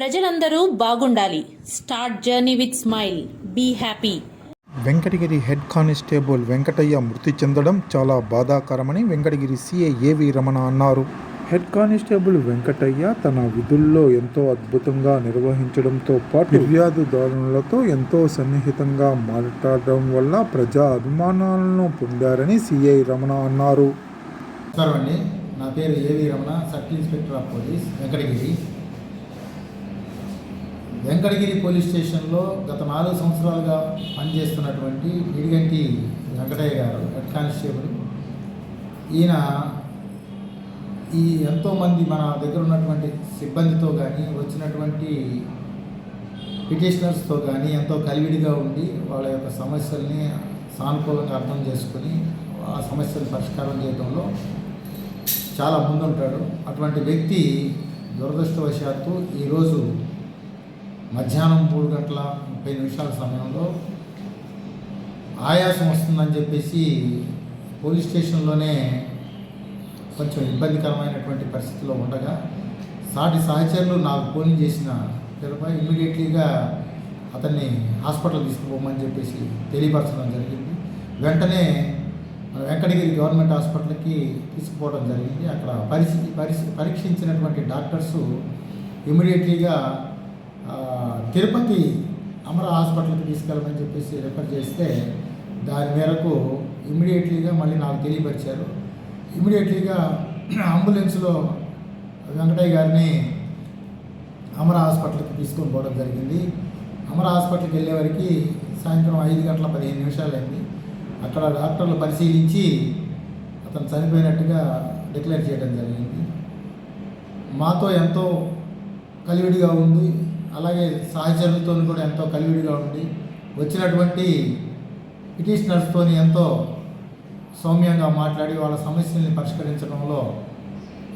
ప్రజలందరూ బాగుండాలి. Start journey with smile. Be happy. Venkatagiri head constable Venkatayya మృతి చెందడం చాలా బాధాకరమని వెంకటగిరి సీఐ ఏవి రమణ అన్నారు. హెడ్ కానిస్టేబుల్ వెంకటయ్య తన విధుల్లో ఎంతో అద్భుతంగా నిర్వహించడంతో పాటు ఫిర్యాదుదారులతో ఎంతో సన్నిహితంగా మాట్లాడడం వల్ల ప్రజా అభిమానాలను పొందారని సిఐ రమణ అన్నారు. నమస్కారం అండి. నా పేరు A V Ramana sub inspector of police Venkatagiri. Venkatagiri police స్టేషన్లో గత నాలుగు సంవత్సరాలుగా పనిచేస్తున్నటువంటి నిడిగంటి వెంకటయ్య గారు హెడ్ కానిస్టేబుల్. ఈయన ఈ ఎంతోమంది మన దగ్గర ఉన్నటువంటి సిబ్బందితో కానీ వచ్చినటువంటి పిటిషనర్స్తో కానీ ఎంతో కలివిడిగా ఉండి వాళ్ళ యొక్క సమస్యల్ని సానుకూలంగా అర్థం చేసుకొని ఆ సమస్యలు పరిష్కారం చేయడంలో చాలా ముందుంటాడు. అటువంటి వ్యక్తి దురదృష్టవశాత్తు ఈరోజు మధ్యాహ్నం మూడు గంటల ముప్పై నిమిషాల సమయంలో ఆయాసం వస్తుందని చెప్పేసి పోలీస్ స్టేషన్లోనే కొంచెం ఇబ్బందికరమైనటువంటి పరిస్థితిలో ఉండగా సాటి సహచరులు నాకు ఫోన్ చేసిన పిల్లపై ఇమ్మీడియట్లీగా అతన్ని హాస్పిటల్ తీసుకుపోమని చెప్పేసి తెలియపరచడం జరిగింది. వెంటనే మన వెంకటగిరి గవర్నమెంట్ హాస్పిటల్కి తీసుకుపోవడం జరిగింది. అక్కడ పరిస్థితి పరిస్థితి పరీక్షించినటువంటి డాక్టర్స్ ఇమీడియట్లీగా తిరుపతి అమర హాస్పిటల్కి తీసుకెళ్ళమని చెప్పేసి రిఫర్ చేస్తే దాని మేరకు ఇమీడియట్లీగా మళ్ళీ నాకు తెలియపరిచారు. ఇమీడియట్లీగా అంబులెన్స్లో వెంకటయ్య గారిని అమర హాస్పిటల్కి తీసుకొని పోవడం జరిగింది. అమర హాస్పిటల్కి వెళ్ళేవరకు సాయంత్రం ఐదు గంటల పదిహేను నిమిషాలు అక్కడ డాక్టర్లు పరిశీలించి అతను చనిపోయినట్టుగా డిక్లేర్ చేయడం జరిగింది. మాతో ఎంతో కలివిడిగా ఉంది. అలాగే సహచరులతో కూడా ఎంతో కలివిడిగా ఉండి వచ్చినటువంటి పిటిషనర్స్తో ఎంతో సౌమ్యంగా మాట్లాడి వాళ్ళ సమస్యల్ని పరిష్కరించడంలో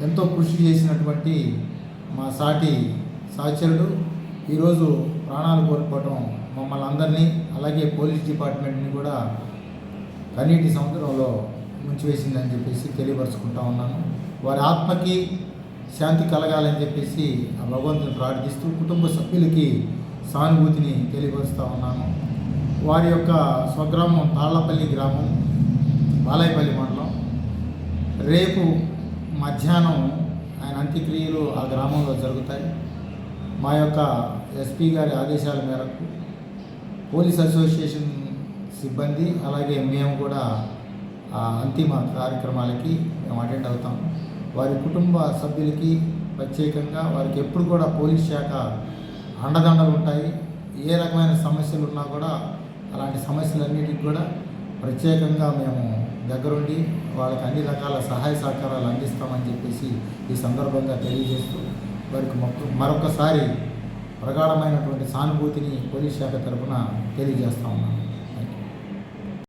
ఎంతో కృషి చేసినటువంటి మా సాటి సహచరుడు. ఈరోజు ప్రాణాలు కోల్పోవడం మమ్మల్ని అందరినీ అలాగే పోలీస్ డిపార్ట్మెంట్ని కూడా కన్నీటి సముద్రంలో ముంచివేసిందని చెప్పేసి తెలియపరుచుకుంటా ఉన్నాను. వారి ఆత్మకి శాంతి కలగాలని చెప్పేసి ఆ భగవంతుని ప్రార్థిస్తూ కుటుంబ సభ్యులకి సానుభూతిని తెలియపరుస్తూ ఉన్నాను వారి యొక్క స్వగ్రామం తాళ్ళపల్లి గ్రామం బాలాయపల్లి మండలం. రేపు మధ్యాహ్నం ఆయన అంత్యక్రియలు ఆ గ్రామంలో జరుగుతాయి. మా యొక్క ఎస్పీ గారి ఆదేశాల మేరకు పోలీస్ అసోసియేషన్ సిబ్బంది అలాగే మేము కూడా ఆ అంతిమ కార్యక్రమాలకి మేము అటెండ్ అవుతాము. వారి కుటుంబ సభ్యులకి ప్రత్యేకంగా వారికి ఎప్పుడు కూడా పోలీస్ శాఖ అండదండలు ఉంటాయి. ఏ రకమైన సమస్యలు ఉన్నా కూడా అలాంటి సమస్యలన్నిటికి కూడా ప్రత్యేకంగా మేము దగ్గరుండి వాళ్ళకి అన్ని రకాల సహాయ సహకారాలు అందిస్తామని చెప్పేసి ఈ సందర్భంగా తెలియజేస్తూ వారికి మొక్క మరొకసారి ప్రగాఢమైనటువంటి సానుభూతిని పోలీస్ శాఖ తరఫున తెలియజేస్తా ఉన్నాను.